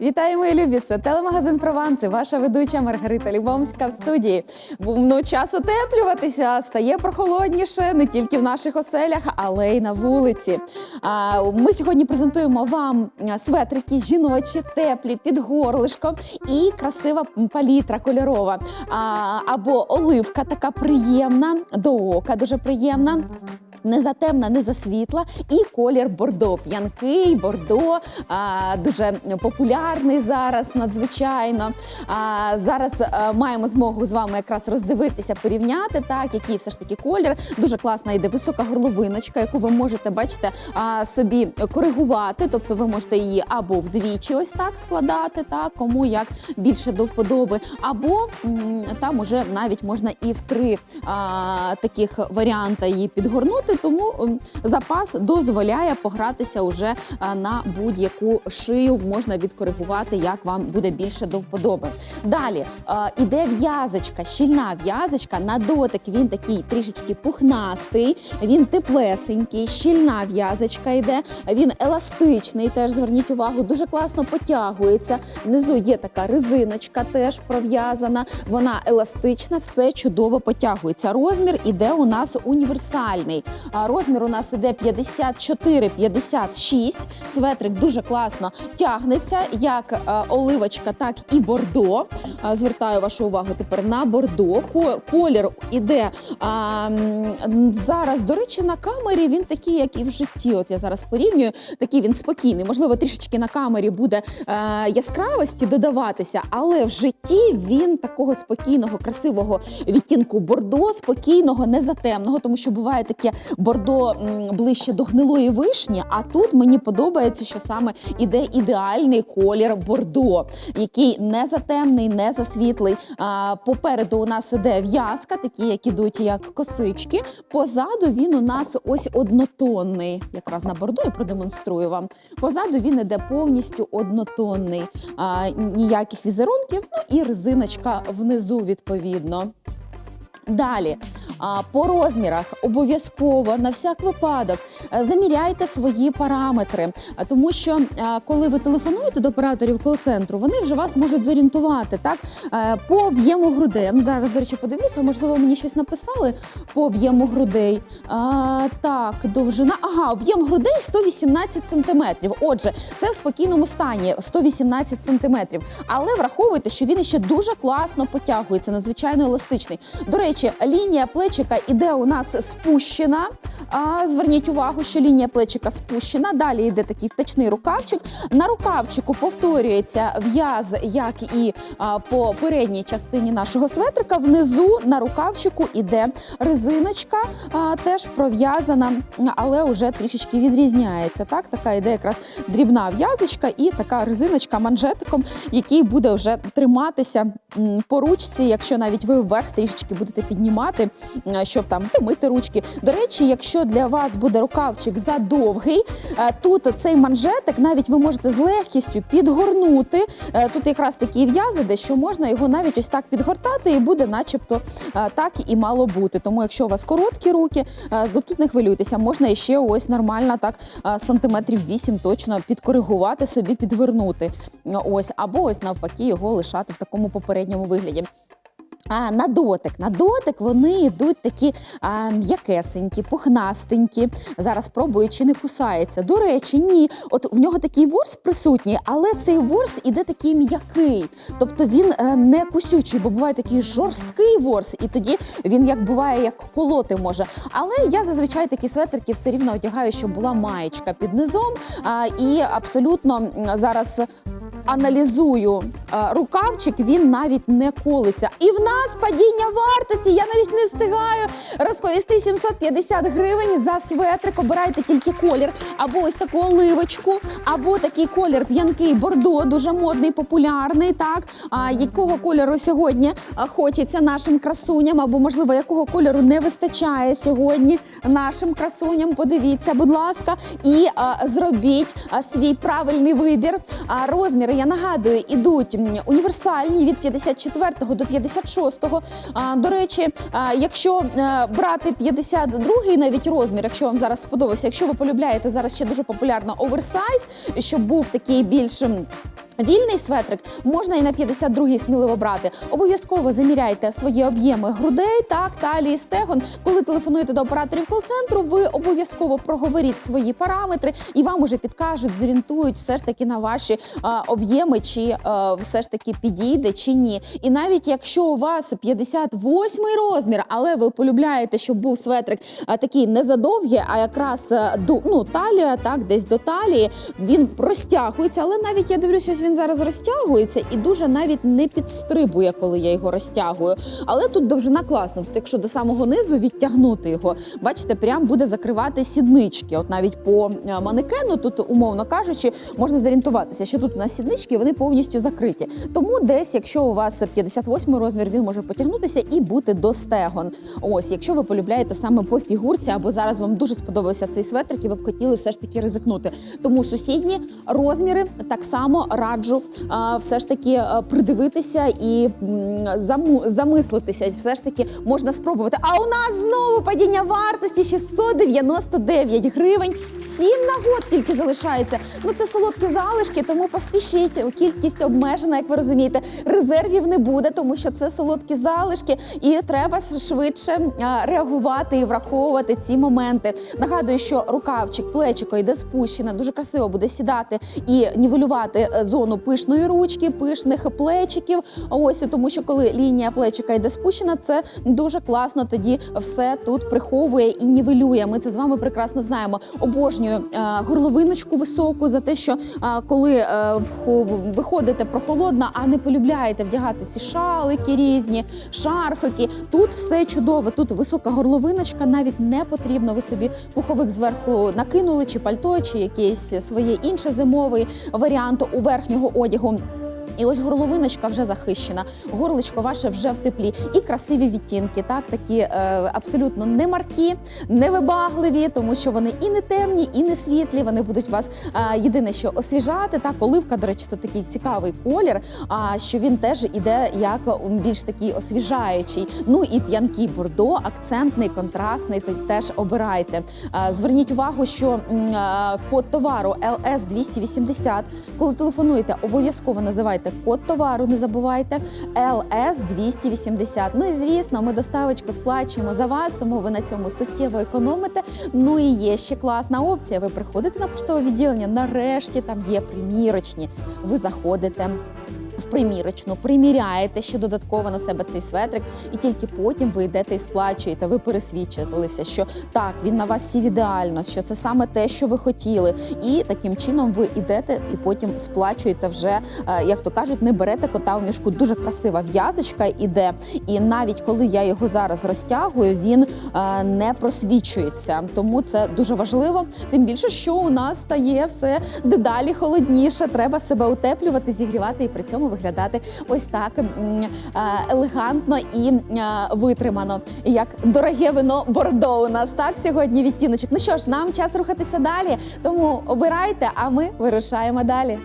Вітаю, мої любі! Це телемагазин Прованси. Ваша ведуча Маргарита Любомська в студії. Ну, час утеплюватися, стає прохолодніше не тільки в наших оселях, але й на вулиці. А, ми сьогодні презентуємо вам светрики жіночі, теплі, під горлишко і красива палітра кольорова. А, або оливка така приємна, до ока дуже приємна. Не за темна, не за світла, і колір бордо. П'янкий бордо, а, дуже популярний зараз, надзвичайно. А, зараз а, маємо змогу з вами якраз роздивитися, порівняти, так, який все ж таки колір. Дуже класна йде висока горловиночка, яку ви можете, бачите, а, собі коригувати. Тобто ви можете її або вдвічі ось так складати, так, кому як більше до вподоби, або м, там уже навіть можна і в три а, таких варіанта її підгорнути тому ем, запас дозволяє погратися уже на будь-яку шию. Можна відкоригувати, як вам буде більше до вподоби. Далі іде в'язочка, щільна в'язочка. На дотик він такий трішечки пухнастий, він теплесенький, щільна в'язочка йде. Він еластичний. Теж зверніть увагу, дуже класно потягується. Внизу є така резиночка, теж пров'язана. Вона еластична, все чудово потягується. Розмір іде у нас універсальний. Розмір у нас іде 54-56. Светрик дуже класно тягнеться, як е, оливочка, так і бордо. Звертаю вашу увагу тепер на бордо. Колір іде зараз. До речі, на камері він такий, як і в житті. От я зараз порівнюю. Такий він спокійний. Можливо, трішечки на камері буде е, яскравості додаватися, але в житті він такого спокійного, красивого відтінку бордо, спокійного, не затемного, тому що буває таке бордо ближче до гнилої вишні. А тут мені подобається, що саме іде ідеальний колір бордо, який не затемний, не засвітлий. Попереду у нас іде в'язка, такі, як ідуть як косички. Позаду він у нас ось однотонний. Якраз на бордо я продемонструю вам. Позаду він іде повністю однотонний. Ніяких візерунків, ну і резиночка внизу відповідно. Далі по розмірах обов'язково на всяк випадок е, заміряйте свої параметри, тому що е, коли ви телефонуєте до операторів кол-центру, вони вже вас можуть зорієнтувати так е, по об'єму грудей. Ну зараз до речі, подивлюся, можливо, мені щось написали по об'єму грудей. А, так, довжина. Ага, об'єм грудей 118 сантиметрів. Отже, це в спокійному стані 118 сантиметрів. Але враховуйте, що він ще дуже класно потягується, надзвичайно еластичний. До речі, лінія плечика іде у нас спущена. А, зверніть увагу, що лінія плечика спущена. Далі йде такий втечний рукавчик. На рукавчику повторюється в'яз, як і а, по передній частині нашого светрика. Внизу на рукавчику іде резиночка, а, теж пров'язана, але вже трішечки відрізняється. Так, така йде якраз дрібна в'язочка і така резиночка манжетиком, який буде вже триматися по ручці, якщо навіть ви вверх трішечки будете піднімати, щоб там помити ручки. До речі, якщо для вас буде рукавчик задовгий, е, тут цей манжетик навіть ви можете з легкістю підгорнути. Е, Тут якраз такі в'язи, де що можна його навіть ось так підгортати, і буде, начебто, е, так і мало бути. Тому, якщо у вас короткі руки, е, то тут не хвилюйтеся, можна іще ось нормально так е, сантиметрів 8 точно підкоригувати собі, підвернути. Ось або ось навпаки його лишати в такому попередньому вигляді. А на дотик, на дотик вони йдуть такі а, м'якесенькі, пухнастенькі. Зараз пробую, чи не кусається. До речі, ні. От в нього такий ворс присутній, але цей ворс іде такий м'який. Тобто він е, не кусючий, бо буває такий жорсткий ворс, і тоді він як буває, як колоти може. Але я зазвичай такі светрики все рівно одягаю, щоб була маєчка під низом. А, і абсолютно зараз аналізую е, рукавчик, він навіть не колиться. І в нас падіння вартості. Я навіть не встигаю розповісти 750 гривень за светрик. Обирайте тільки колір, або ось таку оливочку, або такий колір п'янкий бордо, дуже модний, популярний. Так а якого кольору сьогодні хочеться нашим красуням, або можливо якого кольору не вистачає сьогодні нашим красуням. Подивіться, будь ласка, і а, зробіть а, свій правильний вибір. А, розміри я нагадую, ідуть універсальні від 54 до 56. А, До речі, якщо е, брати 52 навіть розмір, якщо вам зараз сподобався, якщо ви полюбляєте зараз ще дуже популярно оверсайз, щоб був такий більш. Вільний светрик можна і на 52-й сміливо брати. Обов'язково заміряйте свої об'єми грудей, так, талії, стегон. Коли телефонуєте до операторів кол-центру, ви обов'язково проговоріть свої параметри і вам уже підкажуть, зорієнтують все ж таки на ваші об'єми, чи а, все ж таки підійде чи ні. І навіть якщо у вас 58 розмір, але ви полюбляєте, щоб був светрик а, такий не задовгий, а якраз а, до ну талія, так десь до талії, він розтягується. Але навіть я дивлюся, він зараз розтягується і дуже навіть не підстрибує, коли я його розтягую. Але тут довжина класна. Тут, якщо до самого низу відтягнути його, бачите, прям буде закривати сіднички. От навіть по е, манекену, тут, умовно кажучи, можна зорієнтуватися, що тут у нас сіднички вони повністю закриті. Тому десь, якщо у вас 58 розмір, він може потягнутися і бути до стегон. Ось, якщо ви полюбляєте саме по фігурці, або зараз вам дуже сподобався цей светрик, і ви б хотіли все ж таки ризикнути. Тому сусідні розміри так само раджу а, все ж таки придивитися і замислитися. Все ж таки можна спробувати. А у нас знову падіння вартості 699 гривень. Сім нагод тільки залишається. Ну це солодкі залишки, тому поспішіть. Кількість обмежена, як ви розумієте. Резервів не буде, тому що це солодкі залишки, і треба швидше реагувати і враховувати ці моменти. Нагадую, що рукавчик, плечико йде спущене, дуже красиво буде сідати і нівелювати е, зону пишної ручки, пишних плечиків. Ось тому, що коли лінія плечика йде спущена, це дуже класно. Тоді все тут приховує і нівелює. Ми це з вами прекрасно знаємо. Обожнюю е, горловиночку високу за те, що е, коли е, виходите прохолодно, а не полюбляєте вдягати ці шалики різні, шарфики. Тут все чудово. Тут висока горловиночка, навіть не потрібно. Ви собі пуховик зверху накинули, чи пальто, чи якийсь своє інше зимовий варіант у верхнього одягу. І ось горловиночка вже захищена, горличко ваше вже в теплі, і красиві відтінки, так такі е, абсолютно не маркі, не вибагливі, тому що вони і не темні, і не світлі. Вони будуть вас е, єдине, що освіжати. Так, оливка, до речі, то такий цікавий колір. А що він теж іде як більш такий освіжаючий. Ну і п'янкий бордо, акцентний, контрастний. Теж обирайте. Е, Зверніть увагу, що е, код товару LS 280 Коли телефонуєте, обов'язково називайте код товару. Не забувайте LS 280 Ну і звісно, ми доставочку сплачуємо за вас, тому ви на цьому суттєво економите. Ну і є ще класна опція. Ви приходите на поштове відділення. Нарешті там є примірочні. Ви заходите в примірочну, приміряєте ще додатково на себе цей светрик, і тільки потім ви йдете і сплачуєте. Ви пересвідчилися, що так він на вас сів ідеально, що це саме те, що ви хотіли. І таким чином ви йдете і потім сплачуєте вже, е, як то кажуть, не берете кота в мішку. Дуже красива в'язочка іде. І навіть коли я його зараз розтягую, він е, не просвічується. Тому це дуже важливо. Тим більше, що у нас стає все дедалі холодніше. Треба себе утеплювати, зігрівати і при цьому виглядати ось так е, елегантно і е, витримано, як дороге вино Бордо. У нас так сьогодні відтіночок. Ну що ж, нам час рухатися далі. Тому обирайте, а ми вирушаємо далі.